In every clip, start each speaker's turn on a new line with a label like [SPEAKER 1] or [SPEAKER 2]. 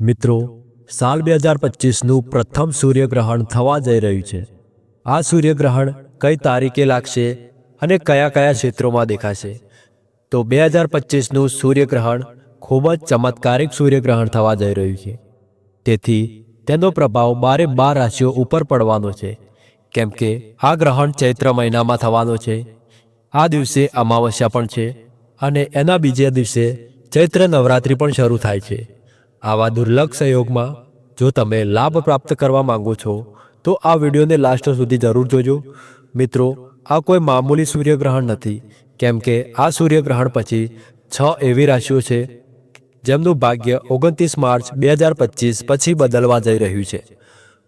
[SPEAKER 1] મિત્રો, સાલ બે હજાર પચીસનું પ્રથમ સૂર્યગ્રહણ થવા જઈ રહ્યું છે. આ સૂર્યગ્રહણ કઈ તારીખે લાગશે અને કયા કયા ક્ષેત્રોમાં દેખાશે? તો બે હજાર પચીસનું સૂર્યગ્રહણ ખૂબ જ ચમત્કારિક સૂર્યગ્રહણ થવા જઈ રહ્યું છે. તેથી તેનો પ્રભાવ બારે બાર રાશિઓ ઉપર પડવાનો છે. કેમ કે આ ગ્રહણ ચૈત્ર મહિનામાં થવાનો છે. આ દિવસે અમાવસ્યા પણ છે અને એના બીજા દિવસે ચૈત્ર નવરાત્રિ પણ શરૂ થાય છે. આવા દુર્લભ સહયોગમાં જો તમે લાભ પ્રાપ્ત કરવા માંગો છો, તો આ વિડીયોને લાસ્ટ સુધી જરૂર જોજો. મિત્રો, આ કોઈ મામૂલી સૂર્યગ્રહણ નથી, કેમ કે આ સૂર્યગ્રહણ પછી છ એવી રાશિઓ છે, જેમનું ભાગ્ય ઓગણત્રીસ માર્ચ બે હજાર પચીસ પછી બદલવા જઈ રહ્યું છે.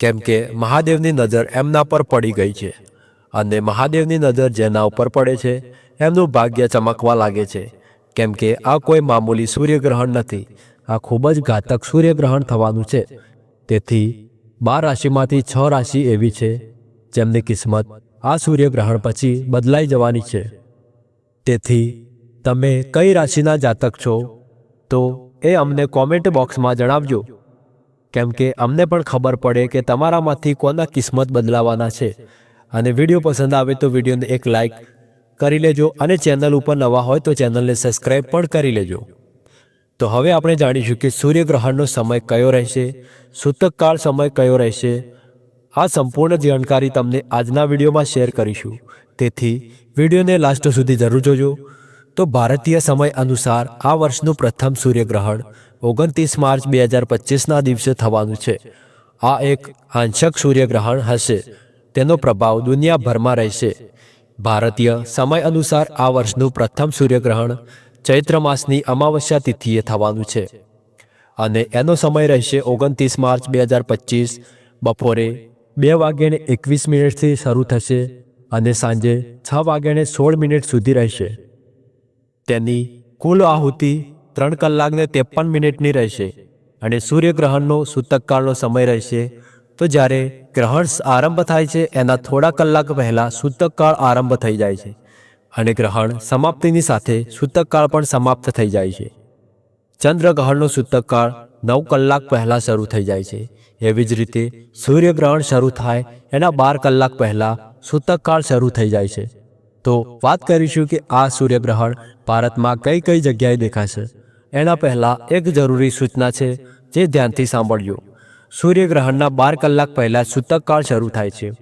[SPEAKER 1] કેમ કે મહાદેવની નજર એમના પર પડી ગઈ છે અને મહાદેવની નજર જેના ઉપર પડે છે, એમનું ભાગ્ય ચમકવા લાગે છે. કેમ કે આ કોઈ મામૂલી સૂર્યગ્રહણ નથી આ ખૂબ જ ઘાતક સૂર્યગ્રહણ થવાનું છે. તેથી બાર રાશિમાંથી છ રાશિ એવી છે, જેમની કિસ્મત આ સૂર્યગ્રહણ પછી બદલાઈ જવાની છે. તેથી, તમે કઈ રાશિના જાતક છો, તો એ અમને કોમેન્ટ બોક્સમાં જણાવજો. કેમ કે અમને પણ ખબર પડે કે તમારામાંથી કોના કિસ્મત બદલાવાના છે. અને વીડિયો પસંદ આવે તો વિડીયોને એક લાઈક કરી લેજો અને ચેનલ ઉપર નવા હોય તો ચેનલને સબસ્ક્રાઈબ પણ કરી લેજો. તો હવે આપણે જાણીશું કે સૂર્યગ્રહણનો સમય કયો રહેશે, સૂતકકાળ સમય કયો રહેશે? આ સંપૂર્ણ જાણકારી તમને આજના વિડીયોમાં શેર કરીશું. તેથી, વિડીયોને લાસ્ટ સુધી જરૂર જોજો. તો ભારતીય સમય અનુસાર આ વર્ષનું પ્રથમ સૂર્યગ્રહણ ઓગણત્રીસ માર્ચ બે હજાર પચીસના દિવસે થવાનું છે. આ એક આંશક સૂર્યગ્રહણ હશે. તેનો પ્રભાવ દુનિયાભરમાં રહેશે. ભારતીય સમય અનુસાર આ વર્ષનું પ્રથમ સૂર્યગ્રહણ ચૈત્ર માસની અમાવસ્યા તિથિએ થવાનું છે. અને એનો સમય રહેશે ઓગણત્રીસ માર્ચ બે હજાર પચીસ, બપોરે બે વાગ્યાને એકવીસ મિનિટથી શરૂ થશે અને સાંજે છ વાગ્યાને સોળ મિનિટ સુધી રહેશે. તેની કુલ આહુતિ ત્રણ કલાકને ત્રેપન મિનિટની રહેશે અને સૂર્યગ્રહણનો સૂતકકાળનો સમય રહેશે. તો જ્યારે ગ્રહણ આરંભ થાય છે, એના થોડા કલાક પહેલાં સૂતકકાળ આરંભ થઈ જાય છે. અને ગ્રહણ સમાપ્તિની સાથે સૂતકકાળ પણ સમાપ્ત થઈ જાય છે. ચંદ્રગ્રહણનો સૂતકકાળ નવ કલાક પહેલાં શરૂ થઈ જાય છે. એવી જ રીતે સૂર્યગ્રહણ શરૂ થાય એના બાર કલાક પહેલાં સૂતકકાળ શરૂ થઈ જાય છે. તો વાત કરીશું કે આ સૂર્યગ્રહણ ભારતમાં કઈ કઈ જગ્યાએ દેખાશે? એના પહેલાં એક જરૂરી સૂચના છે જે ધ્યાનથી સાંભળજો. સૂર્યગ્રહણના બાર કલાક પહેલાં સૂતકકાળ શરૂ થાય છે.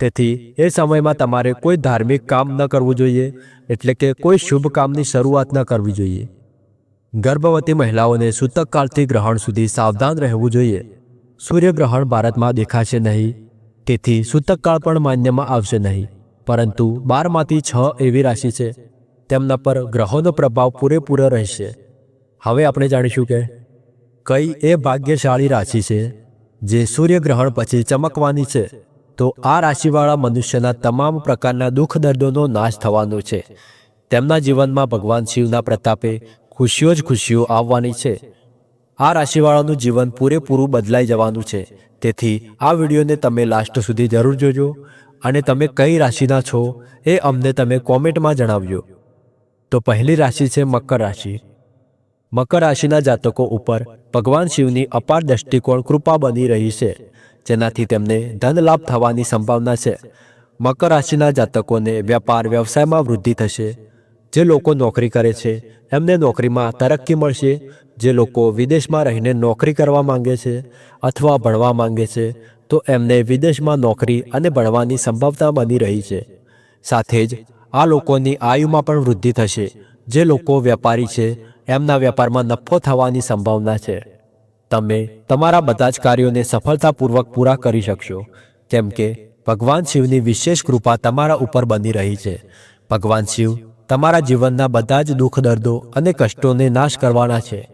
[SPEAKER 1] તેથી એ સમયમાં તમારે કોઈ ધાર્મિક કામ ન કરવું જોઈએ, એટલે કે કોઈ શુભ કામની શરૂઆત ન કરવી જોઈએ. ગર્ભવતી મહિલાઓને સૂતકકાળથી ગ્રહણ સુધી સાવધાન રહેવું જોઈએ. સૂર્યગ્રહણ ભારતમાં દેખાશે નહીં, તેથી સૂતકકાળ પણ માન્યમાં આવશે નહીં, પરંતુ બારમાંથી છ એવી રાશિ છે. તેમના પર ગ્રહોનો પ્રભાવ પૂરેપૂરો રહેશે. હવે આપણે જાણીશું કે કઈ એ ભાગ્યશાળી રાશિ છે, જે સૂર્યગ્રહણ પછી ચમકવાની છે. તો આ રાશિવાળા મનુષ્યના તમામ પ્રકારના દુઃખ દર્દોનો નાશ થવાનો છે. તેમના જીવનમાં ભગવાન શિવના પ્રતાપે ખુશીઓ જ ખુશીઓ આવવાની છે. આ રાશિવાળાનું જીવન પૂરેપૂરું બદલાઈ જવાનું છે. તેથી આ વિડીયોને તમે લાસ્ટ સુધી જરૂર જોજો અને તમે કઈ રાશિના છો એ અમને તમે કોમેન્ટમાં જણાવજો. તો પહેલી રાશિ છે મકર રાશિ. મકર રાશિના જાતકો ઉપર ભગવાન શિવની અપાર દૃષ્ટિકોણ કૃપા બની રહી છે. જેનાથી તેમને ધન લાભ થવાની સંભાવના છે. મકર રાશિના જાતકોને વ્યાપાર વ્યવસાયમાં વૃદ્ધિ થશે. જે લોકો નોકરી કરે છે, એમને નોકરીમાં તરક્કી મળશે. જે લોકો વિદેશમાં રહીને નોકરી કરવા માંગે છે અથવા ભણવા માંગે છે, તો એમને વિદેશમાં નોકરી અને ભણવાની સંભાવના બની રહી છે. સાથે જ આ લોકોની આયુમાં પણ વૃદ્ધિ થશે. જે લોકો વેપારી છે, એમના વેપારમાં નફો થવાની સંભાવના છે. તમે તમારા બધા જ કાર્યોને સફળતાપૂર્વક પૂરા કરી શકશો. કેમ કે, ભગવાન શિવની વિશેષ કૃપા તમારા ઉપર બની રહી છે. ભગવાન શિવ તમારા જીવનના બધા જ દુઃખ, દર્દો અને કષ્ટોને નાશ કરવાના છે.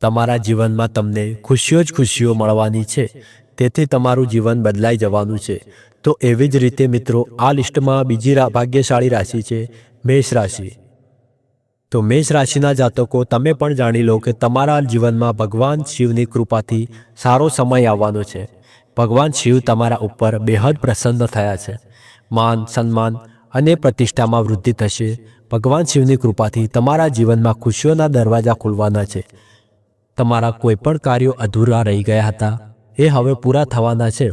[SPEAKER 1] તમારા જીવનમાં તમને ખુશીઓ જ ખુશીઓ મળવાની છે. તેથી તમારું જીવન બદલાઈ જવાનું છે. તો એવી જ રીતે મિત્રો, આ લિસ્ટમાં બીજી ભાગ્યશાળી રાશિ છે, મેષ રાશિ. તો મેષ રાશિના જાતકો, તમે પણ જાણી લો કે તમારા જીવનમાં ભગવાન શિવની કૃપાથી સારો સમય આવવાનો છે. ભગવાન શિવ તમારા ઉપર બેહદ પ્રસન્ન થયા છે. માન, સન્માન અને પ્રતિષ્ઠામાં વૃદ્ધિ થશે. ભગવાન શિવની કૃપાથી તમારા જીવનમાં ખુશીઓના દરવાજા ખુલવાના છે. તમારા કોઈ પણ કાર્યો અધૂરા રહી ગયા હતા. એ હવે પૂરા થવાના છે.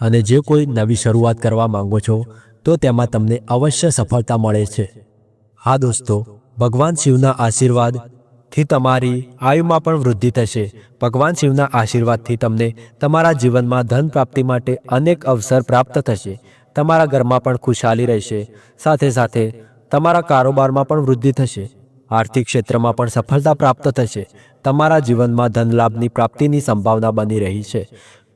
[SPEAKER 1] અને જે કોઈ નવી શરૂઆત કરવા માંગો છો, તો તેમાં તમને અવશ્ય સફળતા મળે છે. હા દોસ્તો ભગવાન શિવના આશીર્વાદથી તમારી આયુમાં પણ વૃદ્ધિ થશે. ભગવાન શિવના આશીર્વાદથી તમને તમારા જીવનમાં ધન પ્રાપ્તિ માટે અનેક અવસર પ્રાપ્ત થશે. તમારા ઘરમાં પણ ખુશહાલી રહેશે. સાથે સાથે તમારા કારોબારમાં પણ વૃદ્ધિ થશે. આર્થિક ક્ષેત્રમાં પણ સફળતા પ્રાપ્ત થશે. તમારા જીવનમાં ધનલાભની પ્રાપ્તિની સંભાવના બની રહી છે.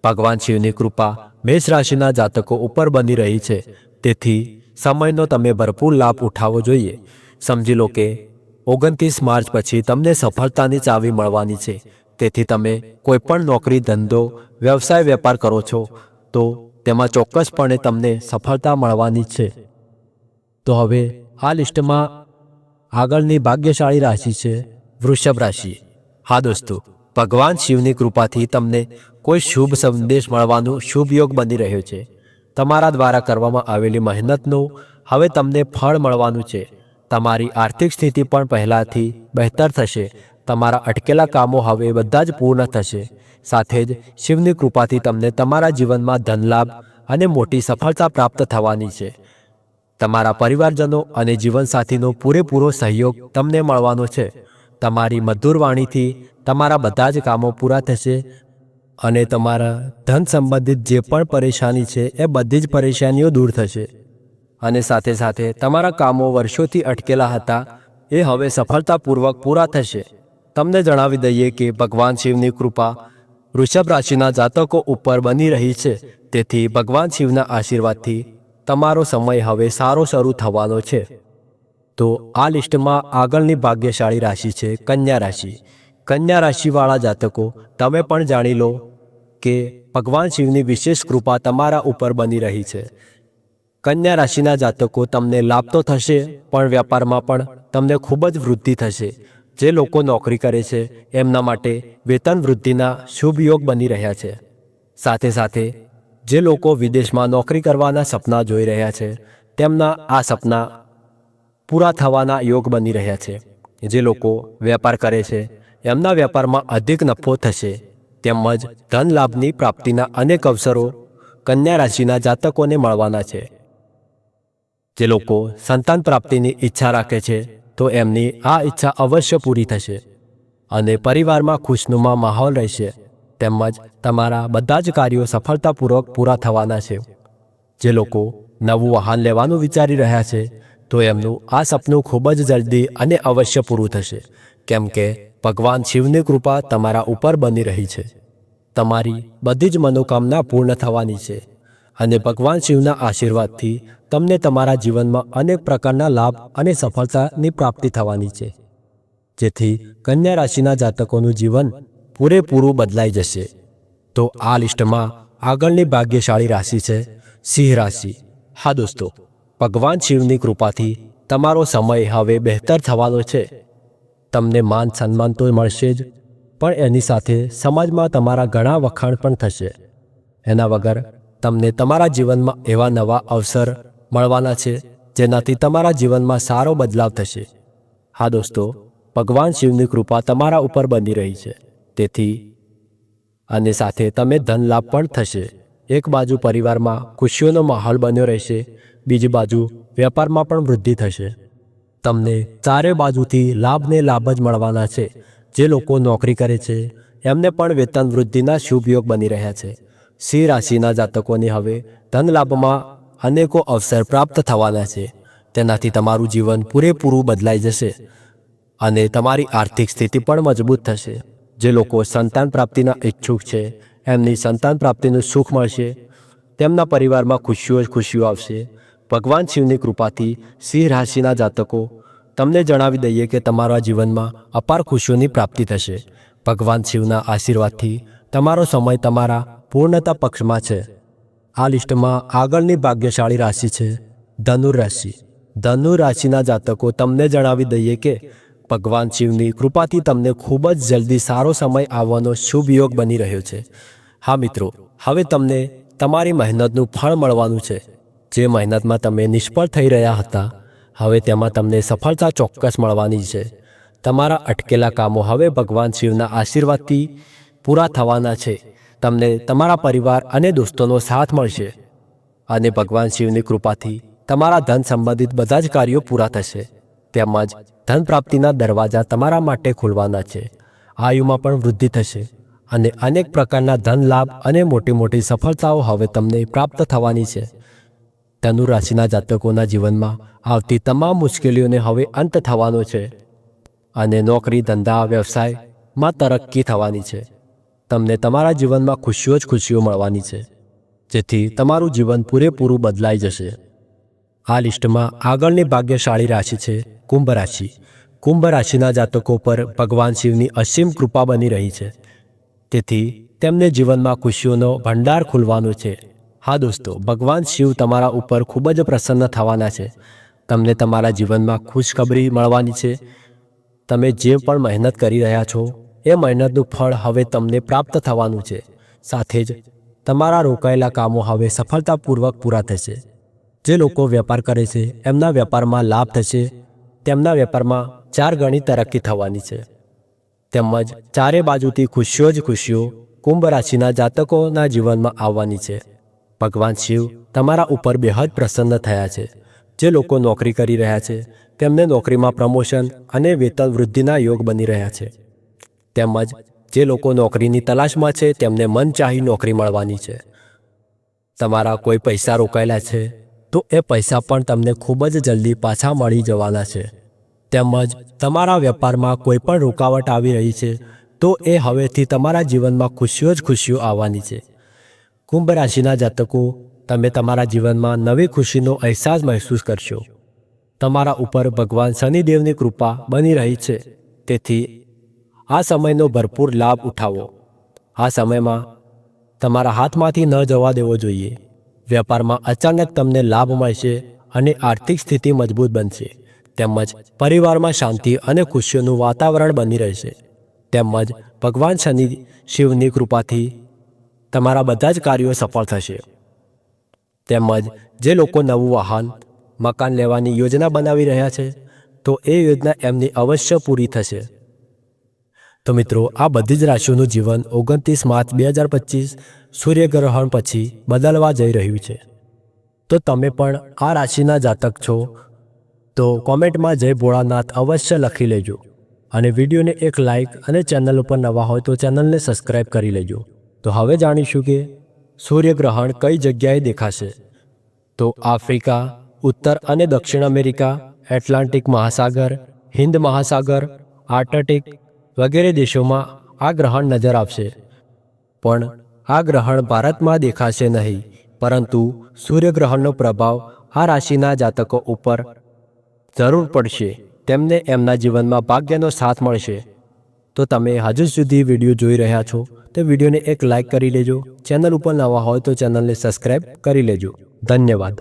[SPEAKER 1] ભગવાન શિવની કૃપા મેષ રાશિના જાતકો ઉપર બની રહી છે. તેથી સમયનો તમે ભરપૂર લાભ ઉઠાવવો જોઈએ. સમજી લો કે ઓગણત્રીસ માર્ચ પછી તમને સફળતાની ચાવી મળવાની છે. તેથી તમે કોઈ પણ નોકરી, ધંધો, વ્યવસાય, વેપાર કરો છો, તો તેમાં ચોક્કસપણે તમને સફળતા મળવાની છે. તો હવે આ લિસ્ટમાં આગળની ભાગ્યશાળી રાશિ છે વૃષભ રાશિ. હા દોસ્તો, ભગવાન શિવની કૃપાથી તમને કોઈ શુભ સંદેશ મળવાનું શુભ યોગ બની રહ્યો છે. તમારા દ્વારા કરવામાં આવેલી મહેનતનું હવે તમને ફળ મળવાનું છે. તમારી આર્થિક સ્થિતિ પણ પહેલાંથી બહેતર થશે. તમારા અટકેલા કામો હવે બધા જ પૂર્ણ થશે. સાથે જ શિવની કૃપાથી તમને તમારા જીવનમાં ધનલાભ અને મોટી સફળતા પ્રાપ્ત થવાની છે. તમારા પરિવારજનો અને જીવનસાથીનો પૂરેપૂરો સહયોગ તમને મળવાનો છે. તમારી મધુર વાણીથી તમારા બધા જ કામો પૂરા થશે અને તમારા ધન સંબંધિત જે પણ પરેશાની છે એ બધી જ પરેશાનીઓ દૂર થશે. અને સાથે સાથે તમારા કામો વર્ષોથી અટકેલા હતા. એ હવે સફળતાપૂર્વક પૂરા થશે. તમને જણાવી દઈએ કે ભગવાન શિવની કૃપા વૃષભ રાશિના જાતકો ઉપર બની રહી છે. તેથી ભગવાન શિવના આશીર્વાદથી તમારો સમય હવે સારો શરૂ થવાનો છે. તો આ લિસ્ટમાં આગળની ભાગ્યશાળી રાશિ છે કન્યા રાશિ. કન્યા રાશિવાળા જાતકો, તમે પણ જાણી લો કે ભગવાન શિવની વિશેષ કૃપા તમારા ઉપર બની રહી છે. કન્યા રાશિના જાતકો તમને લાભ તો થશે, પણ વ્યાપારમાં પણ તમને ખૂબ જ વૃદ્ધિ થશે. જે લોકો નોકરી કરે છે, એમના માટે વેતન વૃદ્ધિના શુભ યોગ બની રહ્યા છે. સાથે સાથે, જે લોકો વિદેશમાં નોકરી કરવાના સપના જોઈ રહ્યા છે, તેમના આ સપના પૂરા થવાના યોગ બની રહ્યા છે. જે લોકો વેપાર કરે છે, એમના વેપારમાં અધિક નફો થશે. તેમજ ધન લાભની પ્રાપ્તિના અનેક અવસરો કન્યા રાશિના જાતકોને મળવાના છે. જે લોકો સંતાન પ્રાપ્તિની ઈચ્છા રાખે છે, તો એમની આ ઈચ્છા અવશ્ય પૂરી થશે અને પરિવારમાં ખુશનુમા માહોલ રહેશે તેમજ તમારા બધા જ કાર્યો સફળતાપૂર્વક પૂરા થવાના છે. જે લોકો નવું વાહન લેવાનું વિચારી રહ્યા છે, તો એમનું આ સપનું ખૂબ જ જલ્દી અને અવશ્ય પૂરું થશે, કેમ કે ભગવાન શિવની કૃપા તમારા ઉપર બની રહી છે. તમારી બધી જ મનોકામના પૂર્ણ થવાની છે. અને ભગવાન શિવના આશીર્વાદથી તમને તમારા જીવનમાં અનેક પ્રકારના લાભ અને સફળતાની પ્રાપ્તિ થવાની છે. જેથી કન્યા રાશિના જાતકોનું જીવન પૂરેપૂરું બદલાઈ જશે. તો આ લિસ્ટમાં આગળની ભાગ્યશાળી રાશિ છે સિંહ રાશિ. હા દોસ્તો, ભગવાન શિવની કૃપાથી તમારો સમય હવે બહેતર થવાનો છે. તમને માન સન્માન તો મળશે જ, પણ એની સાથે સમાજમાં તમારા ઘણા વખાણ પણ થશે. એના વગર તમને તમારા જીવનમાં એવા નવા અવસર મળવાના છે, જેનાથી તમારા જીવનમાં સારો બદલાવ થશે. હા દોસ્તો, ભગવાન શિવની કૃપા તમારા ઉપર બની રહી છે. તેથી, અને સાથે તમે ધન લાભ પણ થશે. એક બાજુ પરિવારમાં ખુશીઓનો માહોલ બન્યો રહેશે, બીજી બાજુ વેપારમાં પણ વૃદ્ધિ થશે. તમને ચારે બાજુથી લાભને લાભ જ મળવાના છે. જે લોકો નોકરી કરે છે, એમને પણ વેતન વૃદ્ધિના શુભ યોગ બની રહ્યા છે. સિંહ રાશિના જાતકોને હવે ધન લાભમાં અનેકો અવસર પ્રાપ્ત થવાના છે. તેનાથી તમારું જીવન પૂરેપૂરું બદલાઈ જશે અને તમારી આર્થિક સ્થિતિ પણ મજબૂત થશે. જે લોકો સંતાન પ્રાપ્તિના ઈચ્છુક છે, એમની સંતાન પ્રાપ્તિનું સુખ મળશે. તેમના પરિવારમાં ખુશીઓ જ ખુશીઓ આવશે. ભગવાન શિવની કૃપાથી સિંહ રાશિના જાતકો, તમને જણાવી દઈએ કે તમારા જીવનમાં અપાર ખુશીઓની પ્રાપ્તિ થશે. ભગવાન શિવના આશીર્વાદથી તમારો સમય તમારા પૂર્ણતા પક્ષમાં છે. આ લિસ્ટમાં આગળની ભાગ્યશાળી રાશિ છે, ધનુર રાશિ. ધનુ રાશિના જાતકો તમને જણાવી દઈએ કે, ભગવાન શિવની કૃપાથી તમને ખૂબ જ જલ્દી સારો સમય આવવાનો શુભ યોગ બની રહ્યો છે. હા મિત્રો, હવે તમને તમારી મહેનતનું ફળ મળવાનું છે. જે મહેનતમાં તમે નિષ્ફળ થઈ રહ્યા હતા, હવે તેમાં તમને સફળતા ચોક્કસ મળવાની છે. તમારા અટકેલા કામો હવે ભગવાન શિવના આશીર્વાદથી પૂરા થવાના છે. તમને તમારા પરિવાર અને દોસ્તોનો સાથ મળશે. અને ભગવાન શિવની કૃપાથી તમારા ધન સંબંધિત બધા જ કાર્યો પૂરા થશે. તેમજ ધન પ્રાપ્તિના દરવાજા તમારા માટે ખોલવાના છે. આયુમાં પણ વૃદ્ધિ થશે. અને અનેક પ્રકારના ધન લાભ અને મોટી મોટી સફળતાઓ હવે તમને પ્રાપ્ત થવાની છે. ધનુ રાશિના જાતકોના જીવનમાં આવતી તમામ મુશ્કેલીઓને હવે અંત થવાનો છે. અને નોકરી, ધંધા વ્યવસાયમાં તરક્કી થવાની છે. તમને તમારા જીવનમાં ખુશીઓ જ ખુશીઓ મળવાની છે, જેથી તમારું જીવન પૂરેપૂરું બદલાઈ જશે. આ લિસ્ટમાં આગળની ભાગ્યશાળી રાશિ છે કુંભ રાશિ. કુંભ રાશિના જાતકો પર ભગવાન શિવની અસીમ કૃપા બની રહી છે. તેથી તેમને જીવનમાં ખુશીઓનો ભંડાર ખુલવાનો છે. હા દોસ્તો, ભગવાન શિવ તમારા ઉપર ખૂબ જ પ્રસન્ન થવાના છે. તમને તમારા જીવનમાં ખુશખબરી મળવાની છે. તમે જે પણ મહેનત કરી રહ્યા છો એ મહેનતનું ફળ હવે તમને પ્રાપ્ત થવાનું છે. સાથે જ તમારા રોકાયેલા કામો હવે સફળતાપૂર્વક પૂરા થશે. જે લોકો વેપાર કરે છે, એમના વેપારમાં લાભ થશે. તેમના વેપારમાં ચાર ગણી તરક્કી થવાની છે. તેમજ ચારે બાજુથી ખુશીઓ જ ખુશીઓ કુંભ રાશિના જાતકોના જીવનમાં આવવાની છે. ભગવાન શિવ તમારા ઉપર બેહદ પ્રસન્ન થયા છે. જે લોકો નોકરી કરી રહ્યા છે, તેમને નોકરીમાં પ્રમોશન અને વેતન વૃદ્ધિના યોગ બની રહ્યા છે. તેમજ જે લોકો નોકરીની તલાશમાં છે, તેમને મનચાહી નોકરી મળવાની છે. તમારા કોઈ પૈસા રોકાયેલા છે, તો એ પૈસા પણ તમને ખૂબ જ જલ્દી પાછા મળી જવાના છે. તેમજ તમારા વેપારમાં કોઈ પણ રૂકાવટ આવી રહી છે, તો એ હવેથી તમારા જીવનમાં ખુશીઓ જ ખુશીઓ આવવાની છે. કુંભ રાશિના જાતકો, તમે તમારા જીવનમાં નવી ખુશીનો અહેસાસ મહેસૂસ કરશો. તમારા ઉપર ભગવાન શનિદેવની કૃપા બની રહી છે, તેથી આ સમયનો ભરપૂર લાભ ઉઠાવો. આ સમયમાં તમારા હાથમાંથી ન જવા દેવો જોઈએ. વેપારમાં અચાનક તમને લાભ મળશે અને આર્થિક સ્થિતિ મજબૂત બનશે. તેમજ પરિવારમાં શાંતિ અને ખુશીઓનું વાતાવરણ બની રહેશે. તેમજ ભગવાન શનિ, શિવની કૃપાથી તમારા બધા જ કાર્યો સફળ થશે. તેમજ જે લોકો નવું વાહન, મકાન લેવાની યોજના બનાવી રહ્યા છે, તો એ યોજના એમની અવશ્ય પૂરી થશે. તો મિત્રો, આ બધી જ રાશિઓનું જીવન ઓગણત્રીસ માર્ચ બે હજાર પચીસ સૂર્યગ્રહણ પછી બદલવા જઈ રહ્યું છે. તો તમે પણ આ રાશિના જાતક છો? તો કોમેન્ટમાં જય ભોળાનાથ અવશ્ય લખી લેજો. અને વિડીયોને એક લાઇક અને ચેનલ ઉપર નવા હોય તો ચેનલને સબસ્ક્રાઇબ કરી લેજો. તો હવે જાણીશું કે સૂર્યગ્રહણ કઈ જગ્યાએ દેખાશે? તો આફ્રિકા, ઉત્તર અને દક્ષિણ અમેરિકા, એટલાન્ટિક મહાસાગર, હિન્દ મહાસાગર, આર્કટિક વગેરે દેશોમાં આ ગ્રહણ નજર આવશે પણ આ ગ્રહણ ભારતમાં દેખાશે નહીં, પરંતુ સૂર્યગ્રહણનો પ્રભાવ આ રાશિના જાતકો ઉપર જરૂર પડશે. તેમને એમના જીવનમાં ભાગ્યનો સાથ મળશે. તો તમે હજુ સુધી વીડિયો જોઈ રહ્યા છો, તો વિડીયોને એક લાઇક કરી લેજો. ચેનલ ઉપર નવા હોય તો ચેનલને સબસ્ક્રાઈબ કરી લેજો. ધન્યવાદ.